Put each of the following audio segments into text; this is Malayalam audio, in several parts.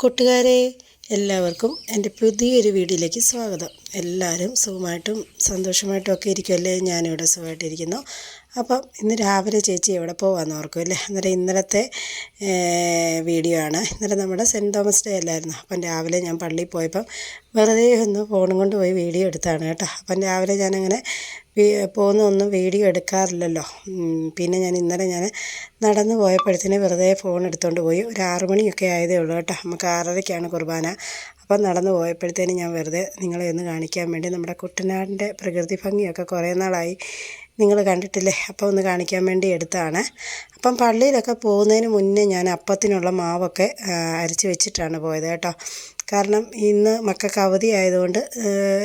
കൂട്ടുകാരെ എല്ലാവർക്കും എന്റെ പുതിയൊരു വീഡിയോയിലേക്ക് സ്വാഗതം. എല്ലാവരും സുഖമായിട്ടും സന്തോഷമായിട്ടും ഒക്കെ ഇരിക്കുമല്ലേ ഞാനിവിടെ സുഖമായിട്ടിരിക്കുന്നു. അപ്പം ഇന്ന് രാവിലെ ചേച്ചി എവിടെ പോകാമെന്ന് ഓർക്കും അല്ലേ? അന്നേരം ഇന്നലത്തെ വീഡിയോ ആണ്. ഇന്നലെ നമ്മുടെ സെന്റ് തോമസ് ഡേ അല്ലായിരുന്നു? അപ്പം രാവിലെ ഞാൻ പള്ളിയിൽ പോയപ്പം വെറുതെ ഒന്ന് ഫോണും കൊണ്ട് പോയി വീഡിയോ എടുത്താണ് കേട്ടോ. അപ്പം രാവിലെ ഞാനങ്ങനെ പോകുന്നൊന്നും വീഡിയോ എടുക്കാറില്ലല്ലോ. പിന്നെ ഞാൻ ഇന്നലെ ഞാൻ നടന്നു പോയപ്പോഴത്തേന് വെറുതെ ഫോൺ എടുത്തുകൊണ്ട് പോയി. ഒരു ആറു മണിയൊക്കെ ആയതേ ഉള്ളൂ കേട്ടോ. നമുക്ക് ആറരയ്ക്കാണ് കുർബാന. അപ്പം നടന്നു പോയപ്പോഴത്തേന് ഞാൻ വെറുതെ നിങ്ങളെ ഒന്ന് കാണിക്കാൻ വേണ്ടി നമ്മുടെ കുട്ടനാടിന്റെ പ്രകൃതി ഭംഗിയൊക്കെ കുറേ നാളായി. നിങ്ങൾ കണ്ടിട്ടില്ലേ? അപ്പം ഒന്ന് കാണിക്കാൻ വേണ്ടി എടുത്താണ്. അപ്പം പള്ളിയിലൊക്കെ പോകുന്നതിന് മുന്നേ ഞാൻ അപ്പത്തിനുള്ള മാവൊക്കെ അരച്ച് വെച്ചിട്ടാണ് പോയത് കേട്ടോ. കാരണം ഇന്ന് മക്കൾക്ക് അവധി ആയതുകൊണ്ട്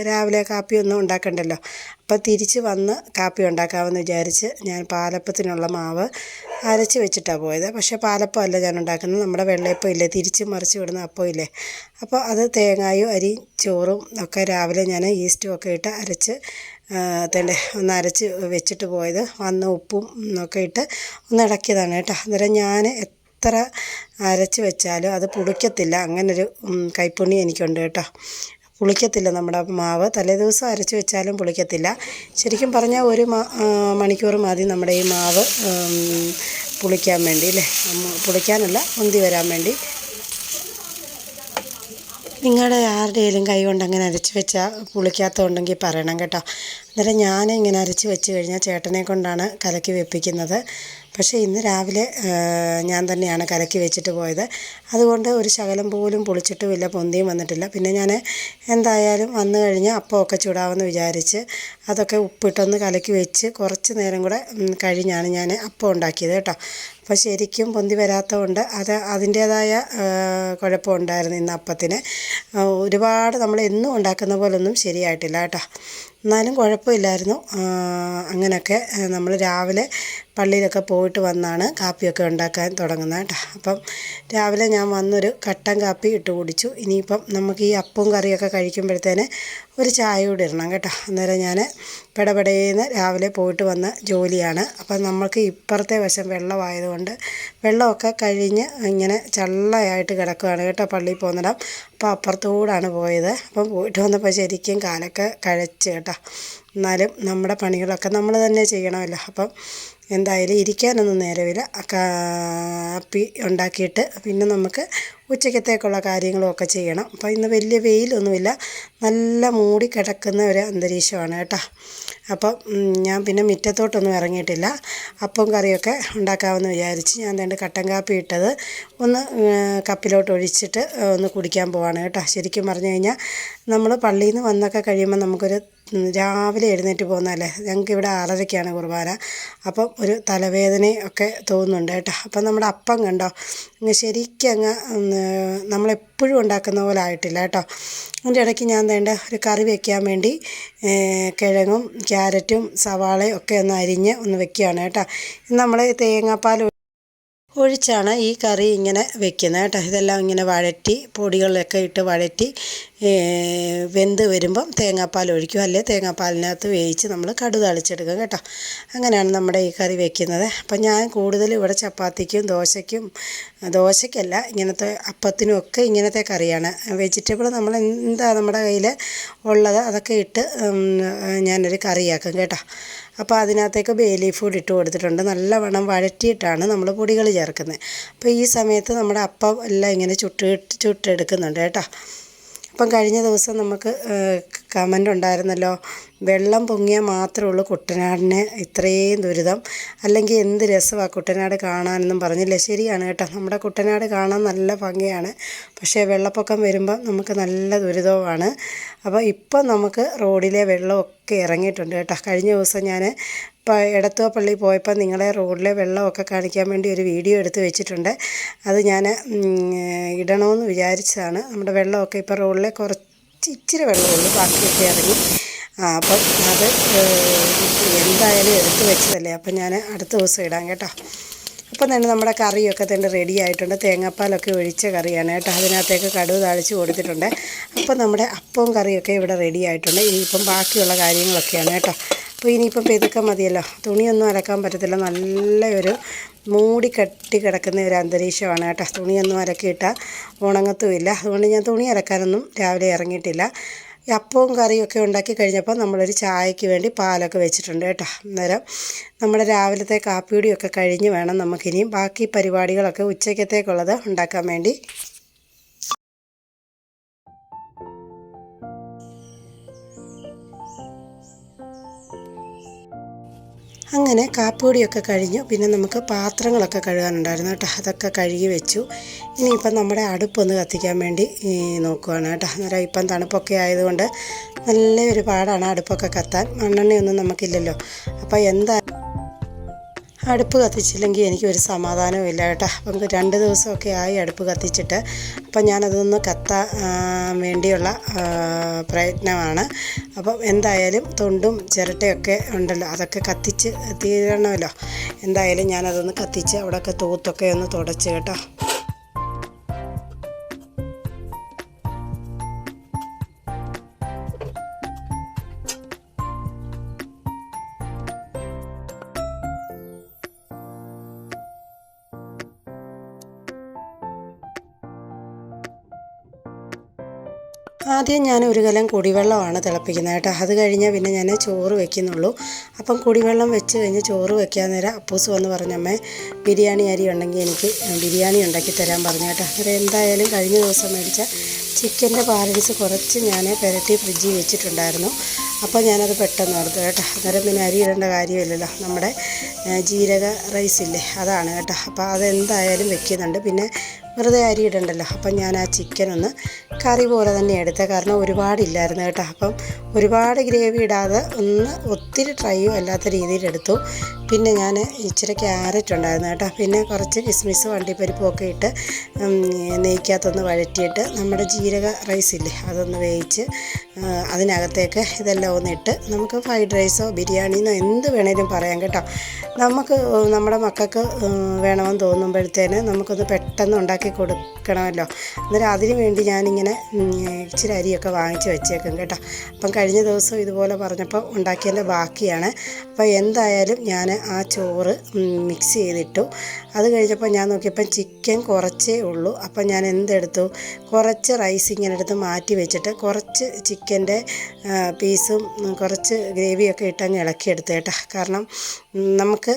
രാവിലെ കാപ്പിയൊന്നും ഉണ്ടാക്കണ്ടല്ലോ. അപ്പോൾ തിരിച്ച് വന്ന് കാപ്പി ഉണ്ടാക്കാമെന്ന് വിചാരിച്ച് ഞാൻ പാലപ്പത്തിനുള്ള മാവ് അരച്ച് വെച്ചിട്ടാണ് പോയത്. പക്ഷേ പാലപ്പം അല്ല ഞാൻ ഉണ്ടാക്കുന്നത്. നമ്മുടെ വെള്ളയപ്പം ഇല്ലേ? തിരിച്ച് മറിച്ച് വിടുന്ന അപ്പം ഇല്ലേ? അപ്പോൾ അത് തേങ്ങായും അരി ചോറും ഒക്കെ രാവിലെ ഞാൻ ഈസ്റ്റും ഒക്കെ ഇട്ട് അരച്ച് തേണ്ടേ ഒന്ന് അരച്ച് വെച്ചിട്ട് പോയത്. വന്ന് ഉപ്പും ഒക്കെ ഇട്ട് ഒന്ന് ഇളക്കിയതാണ് കേട്ടോ. അന്നേരം ഞാൻ എത്ര അരച്ച് വെച്ചാലും അത് പുളിക്കത്തില്ല. അങ്ങനൊരു കൈപ്പുണ്യം എനിക്കുണ്ട് കേട്ടോ. പുളിക്കത്തില്ല നമ്മുടെ മാവ്. തലേ ദിവസം അരച്ച് വെച്ചാലും പുളിക്കത്തില്ല. ശരിക്കും പറഞ്ഞാൽ ഒരു മണിക്കൂർ മതി നമ്മുടെ ഈ മാവ് പുളിക്കാൻ വേണ്ടി അല്ലേ പുളിക്കാനല്ല ഉന്തി വരാൻ വേണ്ടി. നിങ്ങളുടെ ആരുടെയെങ്കിലും കൈ കൊണ്ട് അങ്ങനെ അരച്ച് വെച്ചാൽ പുളിക്കാത്തതുണ്ടെങ്കിൽ പറയണം കേട്ടോ. അന്നേരം ഞാൻ ഇങ്ങനെ അരച്ച് വെച്ച് കഴിഞ്ഞാൽ ചേട്ടനെ കൊണ്ടാണ് കലക്കി വെപ്പിക്കുന്നത്. പക്ഷേ ഇന്ന് രാവിലെ ഞാൻ തന്നെയാണ് കലക്കി വെച്ചിട്ട് പോയത്. അതുകൊണ്ട് ഒരു ശകലം പോലും പൊളിച്ചിട്ടുമില്ല പൊന്തിയും വന്നിട്ടില്ല. പിന്നെ ഞാൻ എന്തായാലും വന്നു കഴിഞ്ഞ് അപ്പമൊക്കെ ചൂടാവെന്ന് വിചാരിച്ച് അതൊക്കെ ഉപ്പിട്ടൊന്ന് കലക്കി വെച്ച് കുറച്ച് നേരം കൂടെ കഴിഞ്ഞാണ് ഞാൻ അപ്പം ഉണ്ടാക്കിയത് കേട്ടോ. അപ്പോൾ ശരിക്കും പൊന്തി വരാത്തതുകൊണ്ട് അത് അതിന്റേതായ കുഴപ്പമുണ്ടായിരുന്നു ഇന്ന് അപ്പത്തിന്. ഒരുപാട് നമ്മൾ എന്നും ഉണ്ടാക്കുന്ന പോലൊന്നും ശരിയായിട്ടില്ല കേട്ടോ. എന്നാലും കുഴപ്പമില്ലായിരുന്നു. അങ്ങനെയൊക്കെ നമ്മൾ രാവിലെ പള്ളിയിലൊക്കെ പോയിട്ട് വന്നാണ് കാപ്പിയൊക്കെ ഉണ്ടാക്കാൻ തുടങ്ങുന്നത് കേട്ടോ. അപ്പം രാവിലെ ഞാൻ വന്നൊരു കട്ടൻ കാപ്പി ഇട്ട് കുടിച്ചു. ഇനിയിപ്പം നമുക്ക് ഈ അപ്പവും കറിയൊക്കെ കഴിക്കുമ്പോഴത്തേന് ഒരു ചായ കൂടി ഇടണം കേട്ടോ. അന്നേരം ഞാൻ പെടപെടേന്ന് രാവിലെ പോയിട്ട് വന്ന ജോലിയാണ്. അപ്പം നമുക്ക് ഇപ്പുറത്തെ വശം വെള്ളമായതുകൊണ്ട് വെള്ളമൊക്കെ കഴിഞ്ഞ് ഇങ്ങനെ ചള്ളയായിട്ട് കിടക്കുകയാണ് കേട്ടോ പള്ളിയിൽ പോകുന്നിടം. അപ്പോൾ അപ്പുറത്തൂടാണ് പോയത്. അപ്പം പോയിട്ട് വന്നപ്പോൾ ശരിക്കും കാലൊക്കെ കഴച്ച് കേട്ടോ. എന്നാലും നമ്മുടെ പണികളൊക്കെ നമ്മൾ തന്നെ ചെയ്യണമല്ലോ. അപ്പം എന്തായാലും ഇരിക്കാനൊന്നും നേരമില്ല. കാപ്പി ഉണ്ടാക്കിയിട്ട് പിന്നെ നമുക്ക് ഉച്ചയ്ക്കത്തേക്കുള്ള കാര്യങ്ങളൊക്കെ ചെയ്യണം. അപ്പോൾ ഇന്ന് വലിയ വെയിലൊന്നുമില്ല. നല്ല മൂടി കിടക്കുന്ന ഒരു അന്തരീക്ഷമാണ് കേട്ടോ. അപ്പം ഞാൻ പിന്നെ മുറ്റത്തോട്ടൊന്നും ഇറങ്ങിയിട്ടില്ല. അപ്പം കറിയൊക്കെ ഉണ്ടാക്കാമെന്ന് വിചാരിച്ച് ഞാൻ രണ്ട് കട്ടൻ കാപ്പി ഇട്ടത് ഒന്ന് കപ്പിലോട്ട് ഒഴിച്ചിട്ട് ഒന്ന് കുടിക്കാൻ പോവാണ് കേട്ടോ. ശരിക്കും പറഞ്ഞു കഴിഞ്ഞാൽ നമ്മൾ പള്ളിയിൽ നിന്ന് വന്നൊക്കെ കഴിയുമ്പോൾ നമുക്കൊരു രാവിലെ എഴുന്നേറ്റ് പോകുന്നതല്ലേ? ഞങ്ങൾക്ക് ഇവിടെ ആറരയ്ക്കാണ് കുർബാന. അപ്പം ഒരു തലവേദനയൊക്കെ തോന്നുന്നുണ്ട് കേട്ടോ. അപ്പം നമ്മുടെ അപ്പം കണ്ടോ? അങ്ങ് ശരിക്കും അങ്ങ് നമ്മളെപ്പോഴും ഉണ്ടാക്കുന്ന പോലെ ആയിട്ടില്ല കേട്ടോ. അതിന്റെ ഇടയ്ക്ക് ഞാൻ വേണ്ട ഒരു കറി വെക്കാൻ വേണ്ടി കിഴങ്ങും ക്യാരറ്റും സവാളയും ഒക്കെ ഒന്ന് അരിഞ്ഞ് ഒന്ന് വെക്കുകയാണ് കേട്ടോ. നമ്മൾ തേങ്ങാപ്പാൽ ഒഴിച്ചാണ് ഈ കറി ഇങ്ങനെ വെക്കുന്നത് കേട്ടോ. ഇതെല്ലാം ഇങ്ങനെ വഴറ്റി പൊടികളിലൊക്കെ ഇട്ട് വഴറ്റി വെന്ത് വരുമ്പം തേങ്ങാപ്പാൽ ഒഴിക്കും. അല്ലെങ്കിൽ തേങ്ങാപ്പാലിനകത്ത് വേവിച്ച് നമ്മൾ കടു തളിച്ചെടുക്കും കേട്ടോ. അങ്ങനെയാണ് നമ്മുടെ ഈ കറി വെക്കുന്നത്. അപ്പം ഞാൻ കൂടുതൽ ഇവിടെ ചപ്പാത്തിക്കും ദോശയ്ക്കും ദോശയ്ക്കല്ല ഇങ്ങനത്തെ അപ്പത്തിനും ഒക്കെ ഇങ്ങനത്തെ കറിയാണ്. വെജിറ്റബിൾ നമ്മൾ എന്താ നമ്മുടെ കയ്യിൽ ഉള്ളത് അതൊക്കെ ഇട്ട് ഞാനൊരു കറിയാക്കും കേട്ടോ. അപ്പോൾ അതിനകത്തേക്ക് ബേലി ഫുഡ് ഇട്ട് കൊടുത്തിട്ടുണ്ട്. നല്ലവണ്ണം വഴറ്റിയിട്ടാണ് നമ്മൾ പൊടികൾ ചേർക്കുന്നത്. അപ്പോൾ ഈ സമയത്ത് നമ്മുടെ അപ്പം എല്ലാം ഇങ്ങനെ ചുട്ട് ചുട്ടെടുക്കുന്നുണ്ട് കേട്ടോ. അപ്പം കഴിഞ്ഞ ദിവസം നമുക്ക് കമന്റ് ഉണ്ടായിരുന്നല്ലോ വെള്ളം പൊങ്ങിയാൽ മാത്രമേ ഉള്ളൂ കുട്ടനാടിന് ഇത്രയും ദുരിതം. അല്ലെങ്കിൽ എന്ത് രസമാണ് കുട്ടനാട് കാണാനെന്നും പറഞ്ഞില്ലേ? ശരിയാണ് കേട്ടോ. നമ്മുടെ കുട്ടനാട് കാണാൻ നല്ല ഭംഗിയാണ്. പക്ഷേ വെള്ളപ്പൊക്കം വരുമ്പോൾ നമുക്ക് നല്ല ദുരിതവുമാണ്. അപ്പോൾ ഇപ്പം നമുക്ക് റോഡിലെ വെള്ളമൊക്കെ ഇറങ്ങിയിട്ടുണ്ട് കേട്ടോ. കഴിഞ്ഞ ദിവസം ഞാൻ എടത്തുവ പള്ളി പോയപ്പോൾ നിങ്ങളെ റോഡിലെ വെള്ളമൊക്കെ കാണിക്കാൻ വേണ്ടി ഒരു വീഡിയോ എടുത്ത് വെച്ചിട്ടുണ്ട്. അത് ഞാൻ ഇടണമെന്ന് വിചാരിച്ചതാണ്. നമ്മുടെ വെള്ളമൊക്കെ ഇപ്പോൾ റോഡിലെ കുറച്ച് ഇച്ചിരി വെള്ളമുള്ളൂ ബാക്കിയൊക്കെ ഇറങ്ങി. ആ അപ്പം അത് എന്തായാലും എടുത്ത് വെച്ചതല്ലേ. അപ്പം ഞാൻ അടുത്ത ദിവസം ഇടാം കേട്ടോ. അപ്പം തന്നെ നമ്മുടെ കറിയൊക്കെ തന്നെ റെഡി ആയിട്ടുണ്ട്. തേങ്ങാപ്പാലൊക്കെ ഒഴിച്ച കറിയാണ് കേട്ടോ. അതിനകത്തേക്ക് കടുവ് താളിച്ച് കൊടുത്തിട്ടുണ്ട്. അപ്പം നമ്മുടെ അപ്പവും കറിയൊക്കെ ഇവിടെ റെഡി ആയിട്ടുണ്ട്. ഇനിയിപ്പം ബാക്കിയുള്ള കാര്യങ്ങളൊക്കെയാണ് കേട്ടോ. അപ്പോൾ ഇനിയിപ്പോൾ പെതുക്കെ മതിയല്ലോ. തുണിയൊന്നും അലക്കാൻ പറ്റത്തില്ല. നല്ലൊരു മൂടി കെട്ടി കിടക്കുന്ന ഒരു അന്തരീക്ഷമാണ് കേട്ടോ. തുണിയൊന്നും അലക്കിയിട്ടാൽ ഉണങ്ങത്തുമില്ല. അതുകൊണ്ട് ഞാൻ തുണി അലക്കാനൊന്നും രാവിലെ ഇറങ്ങിയിട്ടില്ല. അപ്പവും കറിയൊക്കെ ഉണ്ടാക്കി കഴിഞ്ഞപ്പോൾ നമ്മളൊരു ചായയ്ക്ക് വേണ്ടി പാലൊക്കെ വെച്ചിട്ടുണ്ട് കേട്ടോ. അന്നേരം നമ്മുടെ രാവിലത്തെ കാപ്പിയുടിയൊക്കെ കഴിഞ്ഞ് വേണം നമുക്കിനിയും ബാക്കി പരിപാടികളൊക്കെ ഉച്ചയ്ക്കത്തേക്കുള്ളത് ഉണ്ടാക്കാൻ വേണ്ടി. അങ്ങനെ കാപ്പുപൊടിയൊക്കെ കഴിഞ്ഞു. പിന്നെ നമുക്ക് പാത്രങ്ങളൊക്കെ കഴുകാനുണ്ടായിരുന്നു കേട്ടോ. അതൊക്കെ കഴുകി വെച്ചു. ഇനിയിപ്പം നമ്മുടെ അടുപ്പൊന്ന് കത്തിക്കാൻ വേണ്ടി നോക്കുകയാണ് കേട്ടോ. അന്നേരം ഇപ്പം തണുപ്പൊക്കെ ആയതുകൊണ്ട് നല്ല ഒരു പാടാണ് അടുപ്പൊക്കെ കത്താൻ. മണ്ണെണ്ണയൊന്നും നമുക്കില്ലല്ലോ. അപ്പോൾ എന്താ അടുപ്പ് കത്തിച്ചില്ലെങ്കിൽ എനിക്കൊരു സമാധാനവും ഇല്ല കേട്ടോ. അപ്പം രണ്ട് ദിവസമൊക്കെ ആയി അടുപ്പ് കത്തിച്ചിട്ട് അപ്പം ഞാനതൊന്ന് കത്താൻ വേണ്ടിയുള്ള പ്രയത്നമാണ്. അപ്പം എന്തായാലും തൊണ്ടും ചിരട്ടയൊക്കെ ഉണ്ടല്ലോ അതൊക്കെ കത്തിച്ച് തീരണമല്ലോ. എന്തായാലും ഞാനതൊന്ന് കത്തിച്ച് അവിടെയൊക്കെ തൂത്തൊക്കെ ഒന്ന് തുടച്ച് കേട്ടോ. ആദ്യം ഞാൻ ഒരു കലം കുടിവെള്ളമാണ് തിളപ്പിക്കുന്നത് കേട്ടോ. അത് കഴിഞ്ഞാൽ പിന്നെ ഞാൻ ചോറ് വെക്കുന്നുള്ളൂ. അപ്പം കുടിവെള്ളം വെച്ച് കഴിഞ്ഞ് ചോറ് വെക്കാൻ നേരം അപ്പൂസ് വന്ന് പറഞ്ഞമ്മേ ബിരിയാണി അരി ഉണ്ടെങ്കിൽ എനിക്ക് ബിരിയാണി ഉണ്ടാക്കി തരാൻ പറഞ്ഞു കേട്ടോ. അത് എന്തായാലും കഴിഞ്ഞ ദിവസം മേടിച്ച ചിക്കന്റെ ബാലൻസ് കുറച്ച് ഞാൻ പുരട്ടി ഫ്രിഡ്ജിൽ വെച്ചിട്ടുണ്ടായിരുന്നു. അപ്പോൾ ഞാനത് പെട്ടെന്ന് ഓർത്തു കേട്ടോ. അന്നേരം പിന്നെ അരി ഇടേണ്ട കാര്യമില്ലല്ലോ. നമ്മുടെ ജീരക റൈസ് ഇല്ലേ? അതാണ് കേട്ടോ. അപ്പോൾ അതെന്തായാലും വെക്കുന്നുണ്ട്. പിന്നെ വെറുതെ അരി ഇടണ്ടല്ലോ. അപ്പം ഞാൻ ആ ചിക്കൻ ഒന്ന് കറി പോലെ തന്നെ എടുത്തത് കാരണം ഒരുപാടില്ലായിരുന്നു കേട്ടോ. അപ്പം ഒരുപാട് ഗ്രേവി ഇടാതെ ഒന്ന് ഒത്തിരി ട്രൈയും അല്ലാത്ത രീതിയിൽ എടുത്തു. പിന്നെ ഞാൻ ഇച്ചിരി ക്യാരറ്റ് ഉണ്ടായിരുന്നു കേട്ടോ. പിന്നെ കുറച്ച് കിസ്മിസ് വണ്ടിപ്പരിപ്പും ഒക്കെ ഇട്ട് നെയ്ക്കകത്തൊന്ന് വഴറ്റിയിട്ട് നമ്മുടെ ജീരക റൈസ് ഇല്ലേ അതൊന്ന് വേവിച്ച് അതിനകത്തേക്ക് ഇതെല്ലാം ഒന്ന് ഇട്ട് നമുക്ക് ഫ്രൈഡ് റൈസോ ബിരിയാണിന്നോ എന്ത് വേണേലും പറയാം കേട്ടോ. നമുക്ക് നമ്മുടെ മക്കൾക്ക് വേണമെന്ന് തോന്നുമ്പോഴത്തേന് നമുക്കൊന്ന് പെട്ടെന്ന് ഉണ്ടാക്കി കൊടുക്കണമല്ലോ. അന്നേരം അതിന് വേണ്ടി ഞാനിങ്ങനെ ഇച്ചിരി അരിയൊക്കെ വാങ്ങിച്ച് വെച്ചേക്കും കേട്ടോ. അപ്പം കഴിഞ്ഞ ദിവസം ഇതുപോലെ പറഞ്ഞപ്പോൾ ഉണ്ടാക്കിയതിന്റെ ബാക്കിയാണ്. അപ്പോൾ എന്തായാലും ഞാൻ ആ ചോറ് മിക്സ് ചെയ്തിട്ടു. അത് കഴിഞ്ഞപ്പോൾ ഞാൻ നോക്കിയപ്പം ചിക്കൻ കുറച്ചേ ഉള്ളൂ. അപ്പം ഞാൻ എന്തെടുത്തു? കുറച്ച് റൈസ് ഇങ്ങനെ എടുത്ത് മാറ്റി വെച്ചിട്ട് കുറച്ച് ചിക്കന്റെ പീസും കുറച്ച് ഗ്രേവിയൊക്കെ ഇട്ടങ്ങ് ഇളക്കിയെടുത്ത് കേട്ടോ. കാരണം നമുക്ക്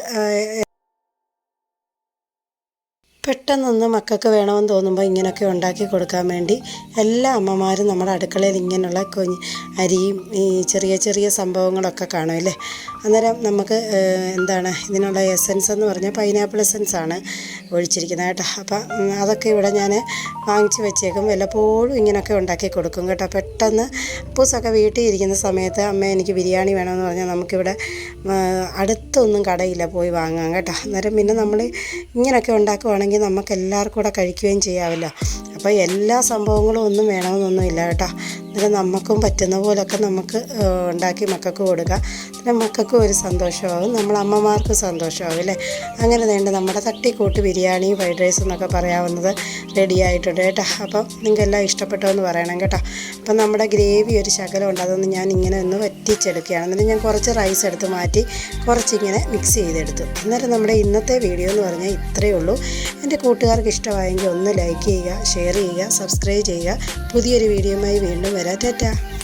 പെട്ടെന്നൊന്ന് മക്കൾക്ക് വേണമെന്ന് തോന്നുമ്പോൾ ഇങ്ങനെയൊക്കെ ഉണ്ടാക്കി കൊടുക്കാൻ വേണ്ടി എല്ലാ അമ്മമാരും നമ്മുടെ അടുക്കളയിൽ ഇങ്ങനെയുള്ള കുഞ്ഞ് അരിയും ഈ ചെറിയ ചെറിയ സംഭവങ്ങളൊക്കെ കാണുമല്ലേ അന്നേരം നമുക്ക് എന്താണ് ഇതിനുള്ള എസൻസ് എന്ന് പറഞ്ഞാൽ പൈനാപ്പിൾ എസൻസ് ആണ് ഒഴിച്ചിരിക്കുന്നത് കേട്ടോ. അപ്പം അതൊക്കെ ഇവിടെ ഞാൻ വാങ്ങിച്ച് വെച്ചേക്കും. വല്ലപ്പോഴും ഇങ്ങനെയൊക്കെ ഉണ്ടാക്കി കൊടുക്കും കേട്ടോ. പെട്ടെന്ന് അപ്പൂസൊക്കെ വീട്ടിൽ ഇരിക്കുന്ന സമയത്ത് അമ്മ എനിക്ക് ബിരിയാണി വേണമെന്ന് പറഞ്ഞാൽ നമുക്കിവിടെ അടുത്തൊന്നും കടയില്ല പോയി വാങ്ങാം കേട്ടോ. അന്നേരം പിന്നെ നമ്മൾ ഇങ്ങനെയൊക്കെ ഉണ്ടാക്കുവാണെങ്കിൽ നമുക്ക് എല്ലാവർക്കും കൂടെ കഴിക്കുകയും ചെയ്യാമല്ലോ. അപ്പോൾ എല്ലാ സംഭവങ്ങളും ഒന്നും വേണമെന്നൊന്നും ഇല്ല കേട്ടോ. അന്നേരം നമുക്കും പറ്റുന്ന പോലൊക്കെ നമുക്ക് ഉണ്ടാക്കി മക്കൾക്ക് കൊടുക്കാം. അന്നേരം മക്കൾക്കും ഒരു സന്തോഷമാകും നമ്മൾ അമ്മമാർക്കും സന്തോഷമാകും അല്ലേ? അങ്ങനെ വേണ്ട നമ്മുടെ തട്ടിക്കൂട്ട് ബിരിയാണി ഫ്രൈഡ് റൈസ് എന്നൊക്കെ പറയാവുന്നത് റെഡി ആയിട്ടുണ്ട് കേട്ടോ. അപ്പം നിങ്ങൾക്ക് എല്ലാം ഇഷ്ടപ്പെട്ടോ എന്ന് പറയണം കേട്ടോ. അപ്പം നമ്മുടെ ഗ്രേവി ഒരു ശകലമുണ്ട് അതൊന്ന് ഞാൻ ഇങ്ങനെ ഒന്ന് വറ്റിച്ചെടുക്കുകയാണ്. എന്നിട്ട് ഞാൻ കുറച്ച് റൈസ് എടുത്ത് മാറ്റി കുറച്ചിങ്ങനെ മിക്സ് ചെയ്തെടുത്തു. അന്നേരം നമ്മുടെ ഇന്നത്തെ വീഡിയോ എന്ന് പറഞ്ഞാൽ ഇത്രയേ ഉള്ളൂ. എന്റെ കൂട്ടുകാർക്ക് ഇഷ്ടമായെങ്കിൽ ഒന്ന് ലൈക്ക് ചെയ്യുക ഷെയർ ചെയ്യുക സബ്സ്ക്രൈബ് ചെയ്യുക. പുതിയൊരു വീഡിയോയുമായി വീണ്ടും വരാം. da da da.